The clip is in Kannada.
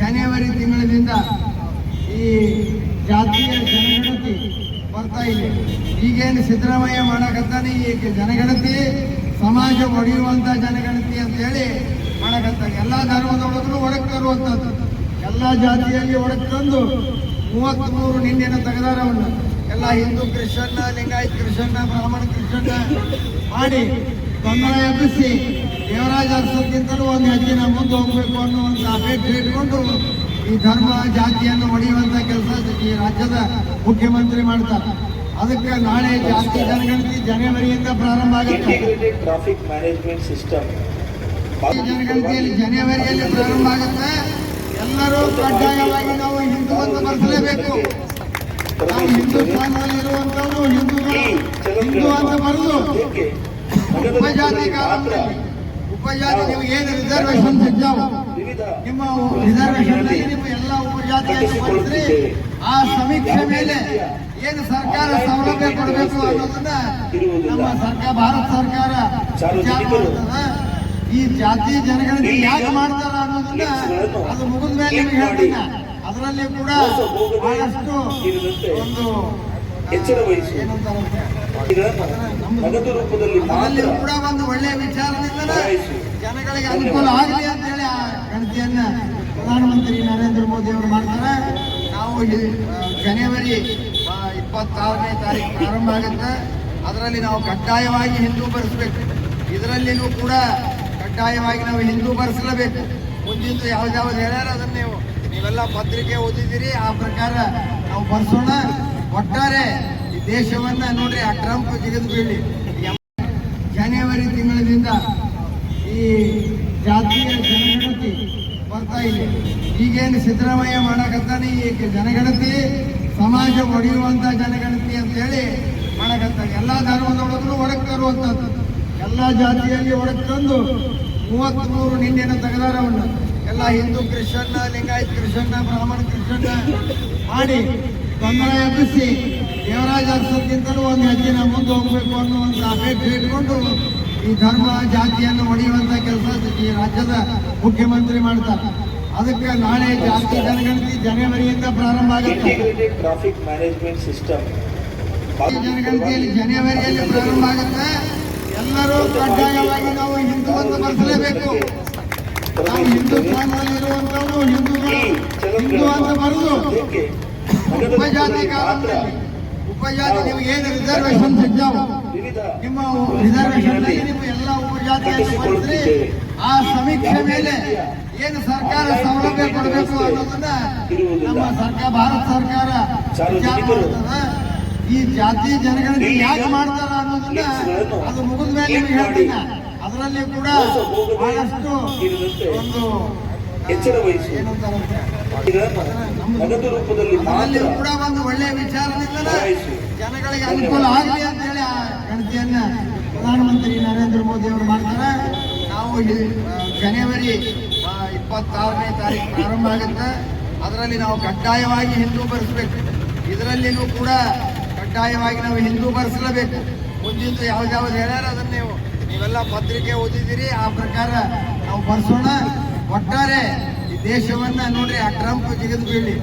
ಜನವರಿ ತಿಂಗಳಿನಿಂದ ಈ ಜಾತಿಯ ಜನಗಣತಿ ಬರ್ತಾ ಇದೆ. ಈಗೇನು ಸಿದ್ದರಾಮಯ್ಯ ಮಾಡಕತ್ತಾನೆ ಈ ಜನಗಣತಿ? ಸಮಾಜ ಒಡೆಯುವಂತ ಜನಗಣತಿ ಅಂತ ಹೇಳಿ ಮಾಡಕತ್ತಾನೆ. ಎಲ್ಲ ಧರ್ಮದೊಳಗೂ ಒಡಕ್ ತರುವಂಥದ್ದು ಎಲ್ಲ ಜಾತಿಯಲ್ಲಿ ಒಡಕ್ ತಂದು ಮೂವತ್ತ್ಮೂರು ನಿನ್ನೆನ ತೆಗೆದಾರವನ್ನು ಎಲ್ಲ ಹಿಂದೂ, ಕ್ರಿಶ್ಚನ್ನ, ಲಿಂಗಾಯತ್, ಕ್ರಿಶ್ಚನ್ನ, ಬ್ರಾಹ್ಮಣ, ಕ್ರಿಶ್ಚನ್ನ ಮಾಡಿ ಗೊಂದಲ ಎಬ್ಬಿಸಿ ದೇವರಾಜ ಅರಸಕ್ಕಿಂತಲೂ ಒಂದು ಹೆಜ್ಜೆನ ಮುಂದೆ ಹೋಗಬೇಕು ಅನ್ನೋ ಒಂದು ಅಪೇಕ್ಷೆ ಇಟ್ಕೊಂಡು ಈ ಧರ್ಮ ಜಾತಿಯನ್ನು ಒಡೆಯುವಂತ ಕೆಲಸ ಈ ರಾಜ್ಯದ ಮುಖ್ಯಮಂತ್ರಿ ಮಾಡ್ತಾರೆ. ಅದಕ್ಕೆ ನಾಳೆ ಜಾತಿ ಜನಗಣತಿ ಜನವರಿಯಿಂದ ಪ್ರಾರಂಭ ಆಗುತ್ತೆ. ಟ್ರಾಫಿಕ್ ಮ್ಯಾನೇಜ್ಮೆಂಟ್ ಸಿಸ್ಟಮ್ ಜನಗಣತಿಯಲ್ಲಿ ಜನವರಿಯಲ್ಲಿ ಪ್ರಾರಂಭ ಆಗುತ್ತೆ. ಎಲ್ಲರೂ ಕಡ್ಡಾಯವಾಗಿ ನಾವು ಹಿಂದೂ ಅಂತ ಬರೆಸಲೇಬೇಕು. ನಾವು ಹಿಂದೂ ಇರುವಂತವರು ಹಿಂದೂಗಳು ಹಿಂದೂ ಅಂತ ಬರೆದು ಏಕೆ? ಉಪಜಾತಿ ನೀವು ಏನು ರಿಸರ್ವೇಶನ್ ವಿವಿಧ ನಿಮ್ಮ ರಿಸರ್ವೇಶನ್ ನಿಮ್ಮ ಎಲ್ಲ ಉಪಜಾತಿಯನ್ನು ಬರೆಸ್ರಿ ಆ ಸಮೀಕ್ಷೆ ಮೇಲೆ ಏನು ಸರ್ಕಾರ ಸೌಲಭ್ಯ ಕೊಡಬೇಕು ಅನ್ನೋದನ್ನ ನಮ್ಮ ಸರ್ಕಾರ, ಭಾರತ ಸರ್ಕಾರ ಈ ಜಾತಿ ಜನಗಣತಿ ಯಾಕೆ ಮಾಡ್ತಾರ ಅನ್ನೋದನ್ನ ಅದು ಮುಗಿದ ಮೇಲೆ ನಿಮ್ಗೆ ಹೇಳ್ತೀನಿ ಅದರಲ್ಲಿ ಕೂಡ ಬಹಳಷ್ಟು ಒಂದು ಎಚ್ಚರ ವಹಿಸಿ. ನಗದು ರೂಪದಲ್ಲಿ ಮಾತ್ರ ಕೂಡ ಒಂದು ಒಳ್ಳೆಯ ವಿಚಾರದಿಂದ ಜನಗಳಿಗೆ ಅನುಕೂಲ ಆಗಲಿ ಅಂತ ಹೇಳಿ ಆ ಗಣತಿಯನ್ನ ಪ್ರಧಾನಮಂತ್ರಿ ನರೇಂದ್ರ ಮೋದಿ ಅವರು ಮಾಡ್ತಾರೆ. ನಾವು ಜನವರಿ ಇಪ್ಪತ್ತಾರನೇ ತಾರೀಕು ಪ್ರಾರಂಭ ಆಗುತ್ತೆ. ಅದರಲ್ಲಿ ನಾವು ಕಡ್ಡಾಯವಾಗಿ ಹಿಂದೂ ಬರೆಸ್ಬೇಕು. ಇದರಲ್ಲಿನೂ ಕೂಡ ಕಡ್ಡಾಯವಾಗಿ ನಾವು ಹಿಂದೂ ಬರೆಸಲೇಬೇಕು. ಮುಂದಿಂದು ಯಾವ್ದು ಯಾವ್ದು ಹೇಳ್ಯಾರ ಅದನ್ನ ನೀವು. ನೀವೆಲ್ಲ ಪತ್ರಿಕೆ ಓದಿದ್ದೀರಿ. ಆ ಪ್ರಕಾರ ನಾವು ಬರ್ಸೋಣ. ಒಟ್ಟಾರೆ ಈ ದೇಶವನ್ನ ನೋಡ್ರಿ, ಆ ಟ್ರಂಪ್ ತೆಗೆದು ಬೀಳಿ ಜನವರಿ ತಿಂಗಳಿನಿಂದ ಈ ಜಾತಿಯ ಜನಗಣತಿ ಬರ್ತಾ ಇದೆ. ಈಗೇನು ಸಿದ್ದರಾಮಯ್ಯ ಮಾಡಕತ್ತಾನೆ ಈ ಜನಗಣತಿ? ಸಮಾಜ ಒಡೆಯುವಂತ ಜನಗಣತಿ ಅಂತ ಹೇಳಿ ಮಾಡಕತ್ತಾನೆ. ಎಲ್ಲ ಧರ್ಮದೊಳಗೂ ಒಡಕ್ ತರುವಂಥದ್ದು. ಎಲ್ಲ ಜಾತಿಯಲ್ಲಿ ಒಡಕ್ ತಂದು ಮೂವತ್ತ್ಮೂರು ನಿನ್ನೆನ ತೆಗೆದಾರವನ್ನು ಎಲ್ಲ ಹಿಂದೂ, ಕ್ರಿಶ್ಚನ್ನ, ಲಿಂಗಾಯತ್, ಕ್ರಿಶ್ಚನ್ನ, ಬ್ರಾಹ್ಮಣ, ಕ್ರಿಶ್ಚನ್ನ ಮಾಡಿ ಗೊಂದಲ ಎಬ್ಬಿಸಿ ದೇವರಾಜ ಅರಸಕ್ಕಿಂತಲೂ ಒಂದು ಹೆಜ್ಜೆನ ಮುಂದೆ ಹೋಗಬೇಕು ಅನ್ನೋ ಒಂದು ಅಪೇಕ್ಷೆ ಇಟ್ಕೊಂಡು ಈ ಧರ್ಮ ಜಾತಿಯನ್ನು ಒಡೆಯುವಂತ ಕೆಲಸ ಈ ರಾಜ್ಯದ ಮುಖ್ಯಮಂತ್ರಿ ಮಾಡ್ತಾರೆ. ಅದಕ್ಕೆ ನಾಳೆ ಜಾತಿ ಜನಗಣತಿ ಜನವರಿಯಿಂದ ಪ್ರಾರಂಭ ಆಗುತ್ತೆ. ಟ್ರಾಫಿಕ್ ಮ್ಯಾನೇಜ್ಮೆಂಟ್ ಸಿಸ್ಟಮ್ ಜನಗಣತಿಯಲ್ಲಿ ಜನವರಿಯಲ್ಲಿ ಪ್ರಾರಂಭ ಆಗುತ್ತೆ. ಎಲ್ಲರೂ ಕಡ್ಡಾಯವಾಗಿ ನಾವು ಹಿಂದೂ ಅಂತ ಬರೆಸಲೇಬೇಕು ನಾವು ಹಿಂದೂಸ್ತಾನದಲ್ಲಿ ಇರುವಂತವರು ಹಿಂದೂಗಳು. ಹಿಂದೂ ಅಂತ ಬರೆದು. ಉಪಜಾತಿ ಉಪಜಾತಿ ನೀವು ಏನು ರಿಸರ್ವೇಶನ್ ಸಿಗ್ತಾವ ನಿಮ್ಮ ರಿಸರ್ವೇಶನ್ ನಿಮ್ಮ ಎಲ್ಲ ಉಪಜಾತಿಯನ್ನು ಬರೆಸ್ರಿ ಆ ಸಮೀಕ್ಷೆ ಮೇಲೆ ಏನು ಸರ್ಕಾರ ಸೌಲಭ್ಯ ಕೊಡಬೇಕು ಅನ್ನೋದನ್ನ ನಮ್ಮ ಸರ್ಕಾರ, ಭಾರತ ಸರ್ಕಾರ ವಿಚಾರ ಈ ಜಾತಿ ಜನಗಣತಿ ಯಾಕೆ ಮಾಡ್ತಾರ ಅನ್ನೋದನ್ನ ಅದು ಮುಗಿದ ಮೇಲೆ ನಿಮ್ಗೆ ಅದರಲ್ಲಿ ಕೂಡ ಬಹಳಷ್ಟು ಒಂದು ಎಚ್ಚರ ವಹಿಸಿ. ನಗದು ರೂಪದಲ್ಲಿ ಮಾತ್ರ ಕೂಡ ಒಂದು ಒಳ್ಳೆಯ ವಿಚಾರದಿಂದಲೇ ಜನಗಳಿಗೆ ಅನುಕೂಲ ಆಗಲಿ ಅಂತ ಹೇಳಿ ಆ ಗಣತಿಯನ್ನ ಪ್ರಧಾನಮಂತ್ರಿ ನರೇಂದ್ರ ಮೋದಿ ಅವರು ಮಾಡ್ತಾರೆ. ನಾವು ಜನವರಿ ಇಪ್ಪತ್ತಾರನೇ ತಾರೀಕು ಪ್ರಾರಂಭ ಆಗುತ್ತೆ. ಅದರಲ್ಲಿ ನಾವು ಕಡ್ಡಾಯವಾಗಿ ಹಿಂದೂ ಬರೆಸ್ಬೇಕು. ಇದರಲ್ಲಿನೂ ಕೂಡ ಕಡ್ಡಾಯವಾಗಿ ನಾವು ಹಿಂದೂ ಬರೆಸಲೇಬೇಕು. ಮುಂದಿಂದು ಯಾವ್ದು ಯಾವ್ದು ಹೇಳ್ಯಾರ ಅದನ್ನ ನೀವು. ನೀವೆಲ್ಲ ಪತ್ರಿಕೆ ಓದಿದ್ದೀರಿ. ಆ ಪ್ರಕಾರ ನಾವು ಬರ್ಸೋಣ. ಒಟ್ಟಾರೆ ಈ ದೇಶವನ್ನ ನೋಡ್ರಿ ಆ ಟ್ರಂಪ್ ಬೀಳಿ